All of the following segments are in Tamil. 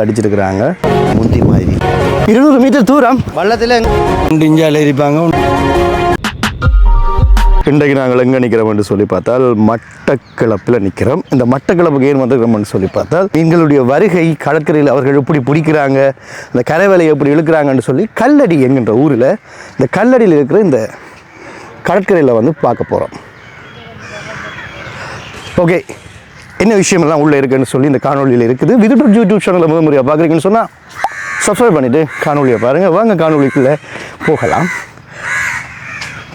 அடிச்சிருக்கிறாங்க. முந்தி மாதிரி. இருநூறு மீட்டர் தூரம். வள்ளத்தில் இந்தியாவில் இருப்பாங்க இன்றைக்கு நாங்கள் எங்கே நிற்கிறோம்னு சொல்லி பார்த்தால் மட்டக்களப்பில் நிற்கிறோம் இந்த மட்டக்களப்புக்கு ஏன் வந்திருக்கிறோம்னு சொல்லி பார்த்தால் எங்களுடைய வருகை கடற்கரையில் அவர்கள் எப்படி பிடிக்கிறாங்க இந்த கரைவேலை எப்படி இழுக்கிறாங்கன்னு சொல்லி கல்லடி என்கின்ற ஊரில் இந்த கல்லடியில் இருக்கிற இந்த கடற்கரையில் வந்து பார்க்க போகிறோம் ஓகே. என்ன விஷயமெல்லாம் உள்ளே இருக்குன்னு சொல்லி இந்த காணொலியில் இருக்குது. விதுட்டு யூடியூப் சேனலில் முதல் முறையாக பார்க்குறீங்கன்னு சொன்னால் சப்ஸ்கிரைப் பண்ணிவிட்டு காணொலியை பாருங்கள் வாங்க காணொலிக்குள்ளே போகலாம்.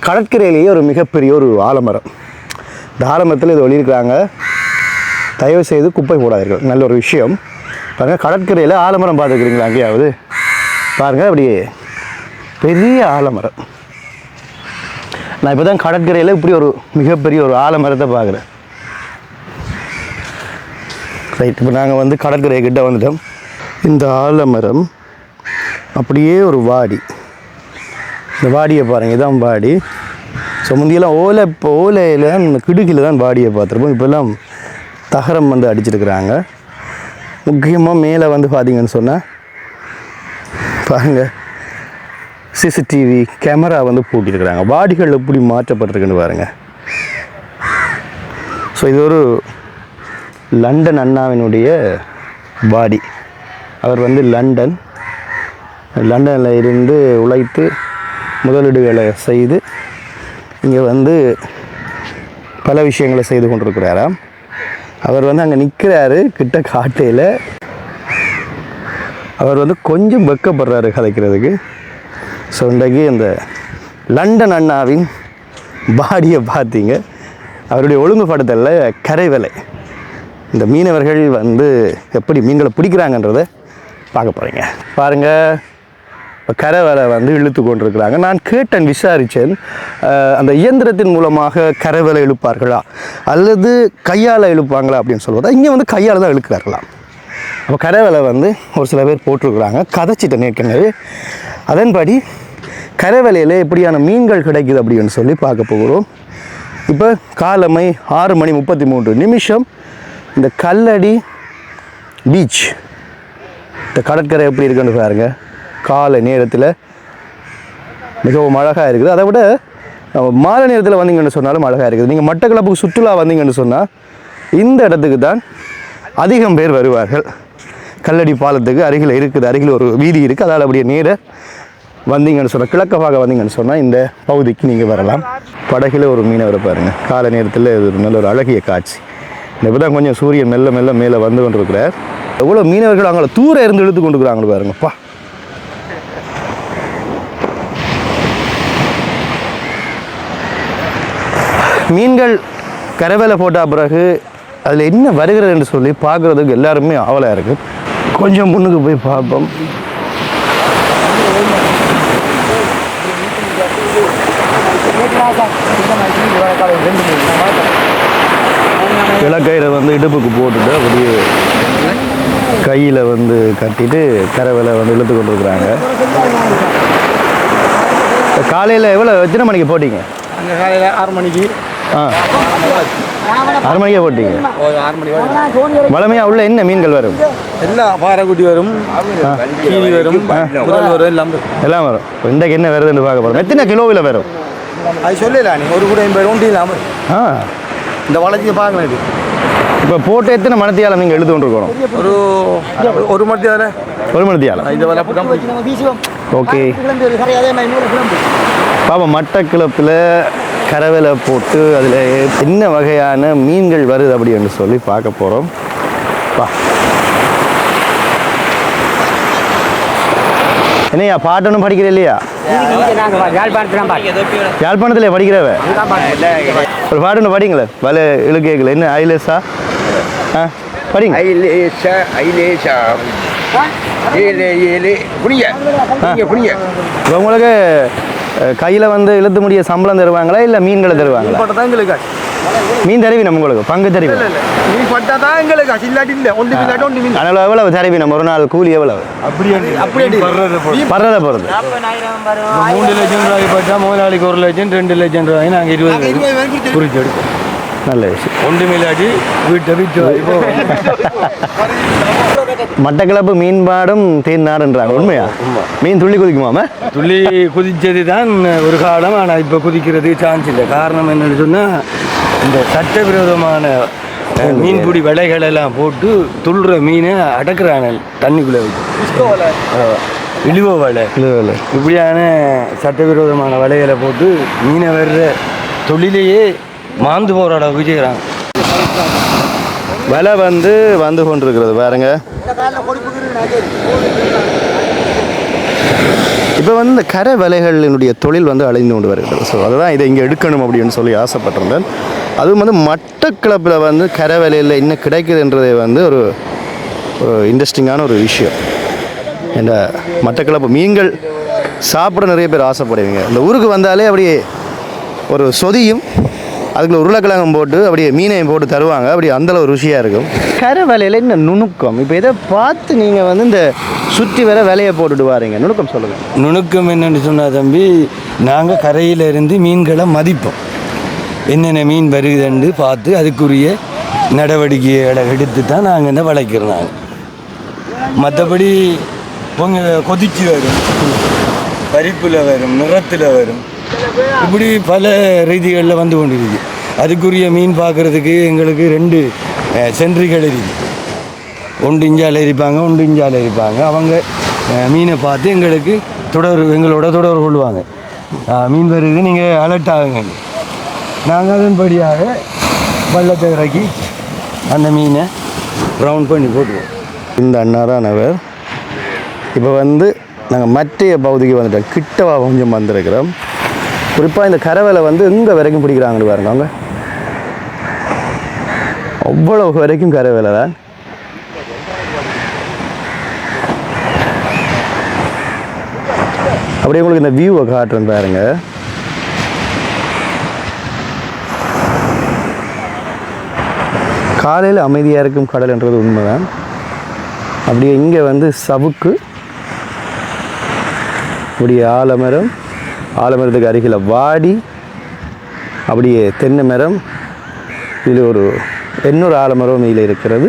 கடற்கரையிலேயே ஒரு மிகப்பெரிய ஒரு ஆலமரம். இந்த ஆலமரத்தில் இது ஒளியிருக்கிறாங்க. தயவு செய்து குப்பை போடாதீர்கள். நல்ல ஒரு விஷயம். பாருங்கள் கடற்கரையில் ஆலமரம் பார்த்துருக்குறீங்களா? அங்கேயாவது பாருங்கள் அப்படியே பெரிய ஆலமரம். நான் இப்போ தான் கடற்கரையில் இப்படி ஒரு மிகப்பெரிய ஒரு ஆலமரத்தை பார்க்குறேன். ரைட் இப்போ நாங்கள் வந்து கடற்கரை கிட்ட வந்துட்டோம். இந்த ஆலமரம் அப்படியே ஒரு வாடி. இந்த வாடியை பாருங்கள் இதான் வாடி. ஸோ முந்தியெல்லாம் ஓலை இப்போ ஓலையில் இந்த கிடுக்கில் தான் வாடியை பார்த்துருப்போம். இப்போல்லாம் தகரம் வந்து அடிச்சிருக்கிறாங்க. முக்கியமாக மேலே வந்து பார்த்தீங்கன்னு சொன்னால் பாருங்கள் சிசிடிவி கேமரா வந்து பூட்டியிருக்கிறாங்க வாடிகள் எப்படி மாற்றப்பட்டிருக்குன்னு பாருங்கள் ஸோ இது ஒரு லண்டன் அண்ணாவினுடைய பாடி. அவர் வந்து லண்டன் லண்டனில் இருந்து உழைத்து முதலீடுகளை செய்து இங்கே வந்து பல விஷயங்களை செய்து கொண்டிருக்கிறாராம். அவர் வந்து அங்கே நிற்கிறாரு கிட்ட காட்டையில். அவர் வந்து கொஞ்சம் வெக்கப்படுறாரு கதைக்கிறதுக்கு ஸோ இன்றைக்கு இந்த லண்டன் அண்ணாவின் பாடியை பார்த்தீங்க. அவருடைய ஒழுங்குபடுத்தலில் கரைவலை. இந்த மீனவர்கள் வந்து எப்படி மீன்களை பிடிக்கிறாங்கன்றதை பார்க்க போகிறீங்க பாருங்கள் இப்போ கரைவலை வந்து இழுத்து கொண்டிருக்கிறாங்க. நான் கேட்டேன் விசாரித்தேன். அந்த இயந்திரத்தின் மூலமாக கரைவலை இழுப்பார்களா? அல்லது கையால் இழுப்பாங்களா அப்படின்னு சொல்லுவதா இங்கே வந்து கையால் தான் இழுக்கிறார்களாம். அப்போ கரைவலை வந்து ஒரு சில பேர் போட்டிருக்கிறாங்க. கதைச்சிட்டேன் ஏற்கனவே அதன்படி கரைவலையில் எப்படியான மீன்கள் கிடைக்குது அப்படின்னு சொல்லி பார்க்க போகிறோம். இப்போ காலமை ஆறு மணி முப்பத்தி மூன்று நிமிஷம். இந்த கல்லடி பீச் இந்த கடற்கரை எப்படி இருக்குன்னு பாருங்க. காலை நேரத்தில் மிகவும் அழகாக இருக்குது. அதை விட மாலை நேரத்தில் வந்தீங்கன்னு சொன்னாலும் அழகாக இருக்குது. நீங்கள் மட்டக்களப்புக்கு சுற்றுலா வந்தீங்கன்னு சொன்னால் இந்த இடத்துக்கு தான் அதிகம் பேர் வருவார்கள். கல்லடி பாலத்துக்கு அருகில் இருக்குது அருகில் ஒரு வீதி இருக்குது அதால் அப்படியே நேர வந்தீங்கன்னு சொன்னால் கிழக்கமாக வந்தீங்கன்னு சொன்னால் இந்த பகுதிக்கு நீங்கள் வரலாம். படகில் ஒரு மீனவரை பாருங்கள் காலை நேரத்தில் இது ஒரு நல்ல ஒரு அழகிய காட்சி. இப்போ தான் கொஞ்சம் சூரியன் மெல்ல மெல்ல மேலே வந்து கொண்டிருக்கிறார். எவ்வளோ மீனவர்கள் அவங்கள தூரம் இருந்து இழுத்து கொண்டுக்கிறாங்க பாருங்கப்பா மீன்கள் கரவேல போட்ட பிறகு அதில் என்ன வருகிறது என்று சொல்லி பார்க்குறதுக்கு எல்லாருமே ஆவலாக இருக்குது கொஞ்சம் முன்னுக்கு போய் பார்ப்போம். வந்து இடுப்புக்கு போட்டுட்டு அப்படியே கையில் வந்து கட்டிட்டு கரைவேலை வந்து இழுத்து கொண்டு இருக்கிறாங்க காலையில் எவ்வளோ எத்தனை மணிக்கு போட்டீங்க? அங்கே காலையில் ஆறு மணிக்கு. ஆ. ஆறு மணிக்கே போட்டீங்க. ஆறு மணி வளமையாக உள்ள என்ன மீன்கள் வரும்? எல்லாம் பாறைக்குட்டி வரும் கீரி வரும் முதல் வரும் எல்லாம். எல்லாம் வரும். இன்றைக்கு என்ன வருதுன்னு பார்க்க போகிறோம் எத்தனை கிலோவில் வரும்? அது சொல்லலாம் நீ ஒரு கூட எண்பது ஒன்று இல்லாமல் ஆ. இந்த வளர்ச்சியை பார்க்கலாம் இது. இப்போ போட்டு எத்தனை மணத்தியால் நீங்கள் எழுத்து கொண்டிருக்கணும் ஒரு ஒரு மணி வரை ஒரு மணத்தியால் இந்த. ஓகே. பாப்பா மட்டக்கிழப்பில் கரவேலை போட்டு அதில் என்ன வகையான மீன்கள் வருது அப்படின்னு சொல்லி பார்க்க போகிறோம் வா. என்னையா பாட்டொன்னும் படிக்கிற இல்லையா? யாழ்ப்பாணத்தில் படிக்கிறவ? ஒரு பாட்டு படிங்களேன் வலை இழுக்கைகள் என்ன ஐலேஸா ஆ படிங்க. ஐலேசா ஐலேசா. உங்களுக்கு கையில் வந்து இழுத்து முடிய சம்பளம் தருவாங்களா இல்லை மீன்களை தருவாங்களா. மீன் தருவினம் உங்களுக்கு பங்கு தருவினம் இல்ல, இல்ல. நீ பட்டா தான் எங்களுக்கு காசு இல்லாட்டி இல்லை ஒன்று இல்லாட்டி ஒன்று மீன் அதனால் எவ்வளவு தருவினம் ஒரு நாள் கூலி எவ்வளவு அப்படியே அப்படியே பரத போகிறது மூணு லட்சம் ரூபாய் பார்த்தா முதலாளிக்கு ஒரு லட்சம் ரெண்டு லட்சம் ரூபாய் நாங்கள் இருபது குறிச்சு எடுப்போம் நல்ல விஷயம் ஒன்று மில்லாட்டி வீட்டை விட்டு மட்டக்களப்பு மீன்பாடும் தேன்னாடுன்றாங்க உண்மையா மீன் துள்ளி குதிக்குமாம துள்ளி குதிச்சது தான் ஒரு காலம் ஆனால் இப்போ குதிக்கிறது சான்ஸ் இல்லை காரணம் என்னன்னு சொன்னால் இந்த சட்டவிரோதமான மீன்பிடி வலைகள் எல்லாம் போட்டு துள்ளுற மீனை அடக்குறாங்க தண்ணிக்குள்ளே வச்சு. இழுவ வலை. இல்லை இல்லை இப்படியான சட்டவிரோதமான வலைகளை போட்டு மீனை வர்ற தொழிலையே மாந்து போகிற அளவுக்கு செய்கிறாங்க விலை வந்து வந்து கொண்டிருக்கிறது பாருங்க. இப்போ வந்து இந்த கரை வலைகளினுடைய தொழில் வந்து அழிந்து கொண்டு வருகிறது. ஸோ அதுதான் இதை இங்கே எடுக்கணும் அப்படின்னு சொல்லி ஆசைப்பட்டிருந்தேன். அதுவும் வந்து மட்டக்களப்பில் வந்து கரை வலையில் என்ன கிடைக்குதுன்றதே வந்து ஒரு இன்ட்ரெஸ்டிங்கான ஒரு விஷயம். இந்த மட்டக்களப்பு மீன்கள் சாப்பிட நிறைய பேர் ஆசைப்படுவீங்க. இந்த ஊருக்கு வந்தாலே அப்படியே ஒரு சொதியும் அதுக்குள்ள உருளைக்கிழங்கும் போட்டு அப்படியே மீனையும் போட்டு தருவாங்க. அப்படி அந்தளவு ருசியாக இருக்கும். கரை வேலையில் என்ன நுணுக்கம்? இப்போ இதை பார்த்து நீங்கள் வந்து இந்த சுற்றி வர வேலையை போட்டுட்டு வாரீங்க. நுணுக்கம் சொல்லுங்கள் நுணுக்கம் என்னன்னு சொன்னா தம்பி நாங்கள் கரையில இருந்து மீன்களை மதிப்போம். என்னென்ன மீன் வருகுதுன்னு பார்த்து அதுக்குரிய நடவடிக்கைகளை எடுத்து தான் நாங்கள் இந்த வளைக்கிறோம் நாங்கள் மற்றபடி பொங்க கொதிச்சு வரும் பறிப்பில் வரும் நிறத்தில் வரும். இப்படி பல ரீதிகளில் வந்து கொண்டிருக்கு. அதுக்குரிய மீன் பார்க்குறதுக்கு எங்களுக்கு ரெண்டு சென்றிகள் இருக்குது இருக்கு. ஒன்று இஞ்சால் எரிப்பாங்க ஒன்று இஞ்சால் எரிப்பாங்க அவங்க மீனை பார்த்து எங்களுக்கு தொடர் எங்களோட தொடர்பு கொள்வாங்க. மீன் வருது நீங்கள் அலர்ட் ஆகுங்க. நாங்கள் அதன்படியாக பள்ளத்தை இறக்கி அந்த மீனை ரவுண்ட் பண்ணி போட்டுருவோம். இந்த அண்ணாதான் அவர் இப்போ வந்து நாங்கள் மற்றைய பகுதிக்கு வந்துட்டோம். கிட்டவா கொஞ்சம் வந்திருக்கிறோம். குறிப்பாக இந்த கரவலை வந்து எங்கே வரைக்கும் பிடிக்கிறாங்கன்னு பாருங்க அவங்க அவ்வளோ வரைக்கும் கரவேலை. தான் அப்படியே உங்களுக்கு இந்த வியூவை காட்டுறேன் பாருங்க. காலையில் அமைதியாக இருக்கும் கடல்ன்றது உண்மைதான். அப்படியே இங்கே வந்து சவுக்கு. அப்படியே ஆலமரம். ஆலமரத்துக்கு அருகில் வாடி அப்படியே தென்னை மரம் இது ஒரு இன்னொரு ஆலமரம் இதில் இருக்கிறது.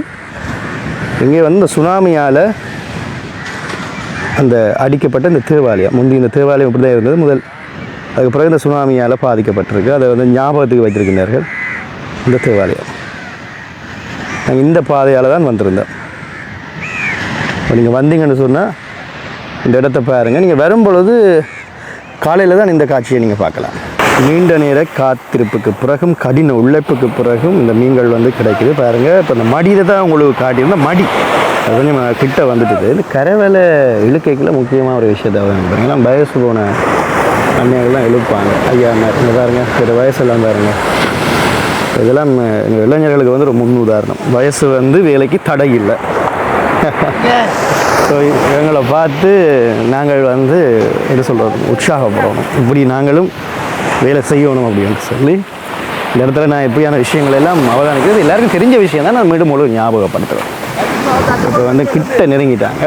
இங்கே வந்து இந்த சுனாமியால் அந்த அடிக்கப்பட்ட இந்த தேவாலயம் முந்தி இந்த தேவாலயம் இப்படி தான் இருந்தது முதல் அதுக்கு பிறகு இந்த சுனாமியால் பாதிக்கப்பட்டிருக்கு. அதை வந்து ஞாபகத்துக்கு வைத்திருக்கின்றார்கள் இந்த தேவாலயம் நாங்கள் இந்த பாதையால் தான் வந்திருந்தோம். இப்போ நீங்கள் வந்தீங்கன்னு சொன்னால் இந்த இடத்த பாருங்கள் நீங்கள் வரும்பொழுது காலையில் தான் இந்த காட்சியை நீங்கள் பார்க்கலாம். நீண்ட நேர காத்திருப்புக்கு பிறகும் கடின உழைப்புக்கு பிறகும் இந்த மீன்கள் வந்து கிடைக்குது. பாருங்கள் இப்போ இந்த மடியில் தான் உங்களுக்கு காட்டியிருந்தால் மடி. அது கொஞ்சம் கிட்ட வந்துட்டுது. இந்த கரைவேலை இழுக்கைக்குள்ள முக்கியமாக ஒரு விஷயத்தை பாருங்கள் வயசு போன அண்ணைகள்லாம் இழுப்பாங்க. ஐயா இந்த பாருங்க சில வயசெல்லாம் பாருங்க. இதெல்லாம் எங்கள் இளைஞர்களுக்கு வந்து ஒரு முன் உதாரணம் வயசு வந்து வேலைக்கு தடை இல்லை. ஸோ இவங்களை பார்த்து நாங்கள் வந்து என்ன சொல்கிறது உற்சாகப்படணும் இப்படி நாங்களும் வேலை செய்யணும் அப்படின்னு சொல்லி இந்த இடத்துல நான் இப்படியான விஷயங்கள் எல்லாம் அவதானிக்கிறது. எல்லாருக்கும் தெரிஞ்ச விஷயம் தான் நான் மீண்டும் முழு ஞாபகப்படுத்துகிறேன் இப்போ வந்து கிட்ட நெருங்கிட்டாங்க.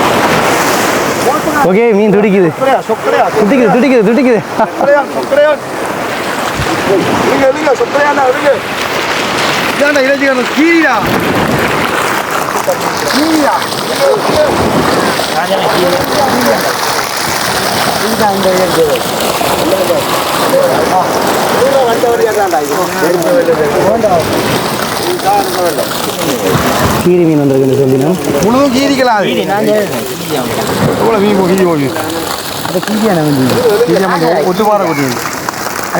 ஓகே மீன் துடிக்குது துடிக்குது துடிக்குது துடிக்குது கீரி மீன் வந்திருக்குன்னு சொல்லினோம். முழுதும் கீரிக்கலாம் எவ்வளோ மீன் கீரி போகுது அது கீரியான மீன். கீரியான ஒத்து பாறை கொட்டி.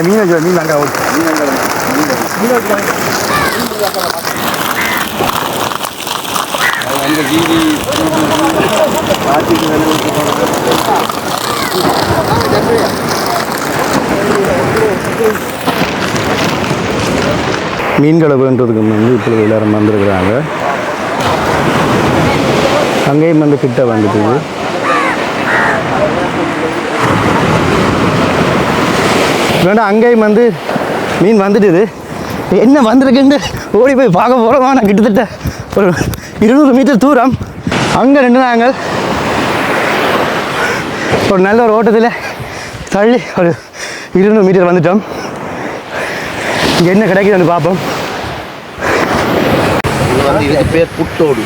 மீன் மீன் அங்கே ஓட்டு மீன்களை வேண்டதுக்கு வந்து இப்பொழுது எல்லாரும் வந்திருக்கிறாங்க. அங்கேயும் வந்து கிட்ட வந்துட்டுது. வேண்டாம் அங்கேயும் வந்து மீன் வந்துட்டுது. என்ன வந்திருக்குன்னு ஓடி போய் பார்க்க போகிறோமா நான் கிட்டத்தட்ட ஒரு இருநூறு மீட்டர் தூரம். அங்கே ரெண்டு நாங்கள் ஒரு நல்ல ஒரு ஓட்டத்தில் தள்ளி ஒரு இருநூறு மீட்டர் வந்துட்டோம். இங்கே என்ன கிடைக்குதுன்னு பார்ப்போம். இது வந்து இதுக்கு பேர் புட்டோடு.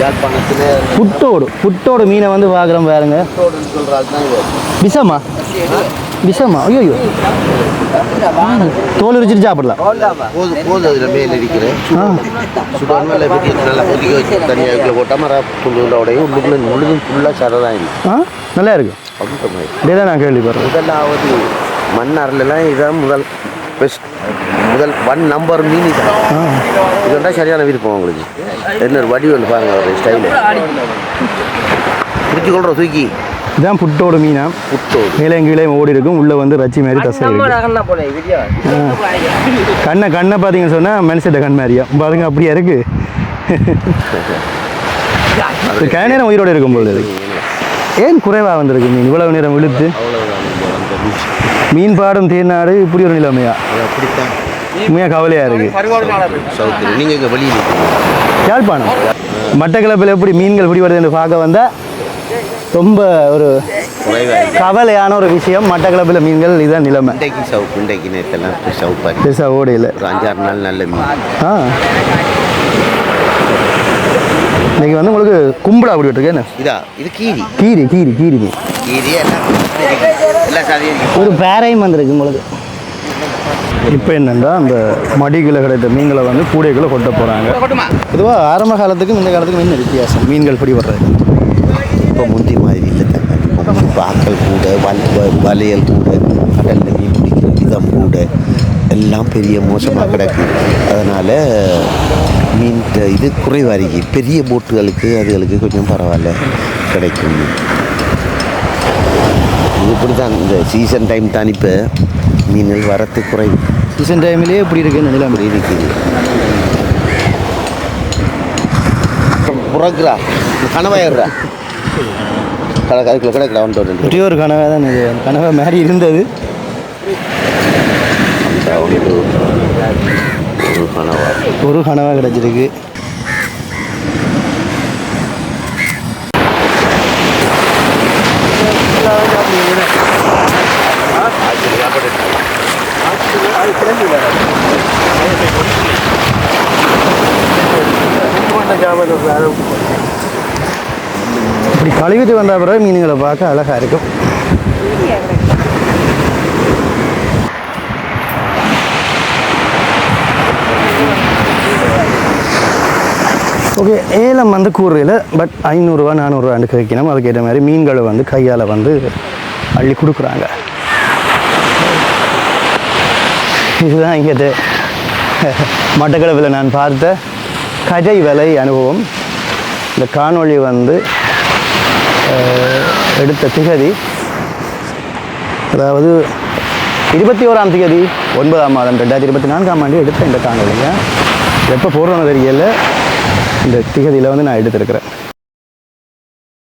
யாழ்ப்பாணத்தில் புட்டோடு. புட்டோடு மீனை வந்து பார்க்குறோம் பாருங்க. புட்டோடுன்னு சொல்கிறாள் தான் இது விஷமா? விஷமா? ஐயோ தோல் உரிச்சிட்டு சாப்பிடலாம். அதில் மேல் இருக்கிறேன். நல்லா கொதிக்க வச்சு தனியாக மர துண்டுகள உடையும் உள்ளுக்குள்ள முழுதும் ஃபுல்லாக சரை தான் இருக்கு ஆ? நல்லா இருக்கு. மாதிரி தான் நான் கேள்விப்படுறேன். முதலாவது மன்னார்லாம் இதான் முதல் பெஸ்ட் முதல் ஒன் நம்பர் மீன் இது வந்தால் சரியான விருப்பம் உங்களுக்கு. என்ன வடிவல் பாருங்க ஒரு ஸ்டைலு பிடிச்சி கொள்கிறோம் தூக்கி இதான் புட்டோடு மீனா. புட்டோடு. மேலே கீழே ஓடி இருக்கும் உள்ளே வந்து ரச்சி மாதிரி தசை கண்ணை கண்ணை பார்த்தீங்கன்னு சொன்னால் மனுஷட்ட கண் மாதிரியா? பாருங்க அப்படியா இருக்கு. இது கன நேரம் உயிரோடு இருக்கும் பொழுது இது. ஏன் குறைவாக வந்திருக்கு மீன்? இவ்வளவு நேரம் இழுத்து. மீன் பாடும் தேனாடு இப்படி ஒரு நிலைமையா? அப்படித்தான். உண்மையாக கவலையாக இருக்கு. சவுத்தில் நீங்கள் இங்கே வெளியில் யாழ்ப்பாணம். மட்டக்களப்பில் எப்படி மீன்கள் பிடிபடுதுன்னு பார்க்க வந்தால் ரொம்ப ஒரு கவலையான ஒரு விஷயம். மட்டக்களப்பில் மீன்கள் இதுதான் நிலைமை. இன்றைக்கு சவுப்பு இன்றைக்கு நேரத்தெல்லாம் சவுப்பாக பெருசாக ஓடையில். ஒரு அஞ்சாறு நாள் நல்ல மீன். ஆ. இன்னைக்கு வந்து உங்களுக்கு கும்பலா அப்படி விட்டுருக்கேன் இதா இது கீரி. கீரி கீரி கீரி மீன். கீரி ஒரு பேரையும் வந்திருக்கு உங்களுக்கு. இப்போ என்னென்னா அந்த மடிகளை கிடைத்த மீன்களை வந்து கூடைகளை கொட்ட போகிறாங்க. பொதுவாக ஆரம்ப காலத்துக்கும் இந்த காலத்துக்கும் என்ன வித்தியாசம்? மீன்கள் பிடி வர்றது. இப்போ முந்தி மாதிரி இல்லை இப்போ ஆக்கள் கூட வல் வ- வளையல் கூட கடலில் மீன் பிடிக்கிற விதம் கூட எல்லாம் பெரிய மோசமாக கிடக்கு. அதனால் மீன் இது குறைவாரிக்கு பெரிய போட்டுகளுக்கு அதுகளுக்கு கொஞ்சம் பரவாயில்ல கிடைக்கும். இது இப்படி தான் இந்த சீசன் டைம் தான் இப்போ மீன்கள் வரத்து குறைவு சீசன் டைம்லேயே இப்படி இருக்குன்னு நிலைமை. இருக்குது புறக்குறா. கனவாயிடுறா கடை அதுக்குள்ள கிடக்குறா ஒன்று ஒரே ஒரு கனவை தான் இது. கனவை மாதிரி இருந்தது. ஒரு கனவா? ஒரு கனவா கிடச்சிருக்கு. இப்படி கழுவிட்டு வந்த பிறகு மீன்களை பார்க்க அழகாக இருக்கும். ஓகே ஏலம் வந்து கூறுறையில் பட் ஐநூறுரூவா நானூறுரூவான்னு கிடைக்கணும் அதுக்கேற்ற மாதிரி மீன்களை வந்து கையால் வந்து அள்ளி கொடுக்குறாங்க. இதுதான் இங்கே மட்டக்களவில் நான் பார்த்த கஜை வலை அனுபவம். இந்த காணொளி வந்து எடுத்த திகதி அதாவது இருபத்தி ஓராம் தேதி ஒன்பதாம் மாதம் ரெண்டாயிரத்தி இருபத்தி நான்காம் ஆண்டு எடுத்த இந்த காணொலியை எப்போ போடுறோன்னு தெரியல இந்த திகதியில் வந்து நான் எடுத்திருக்கிறேன்.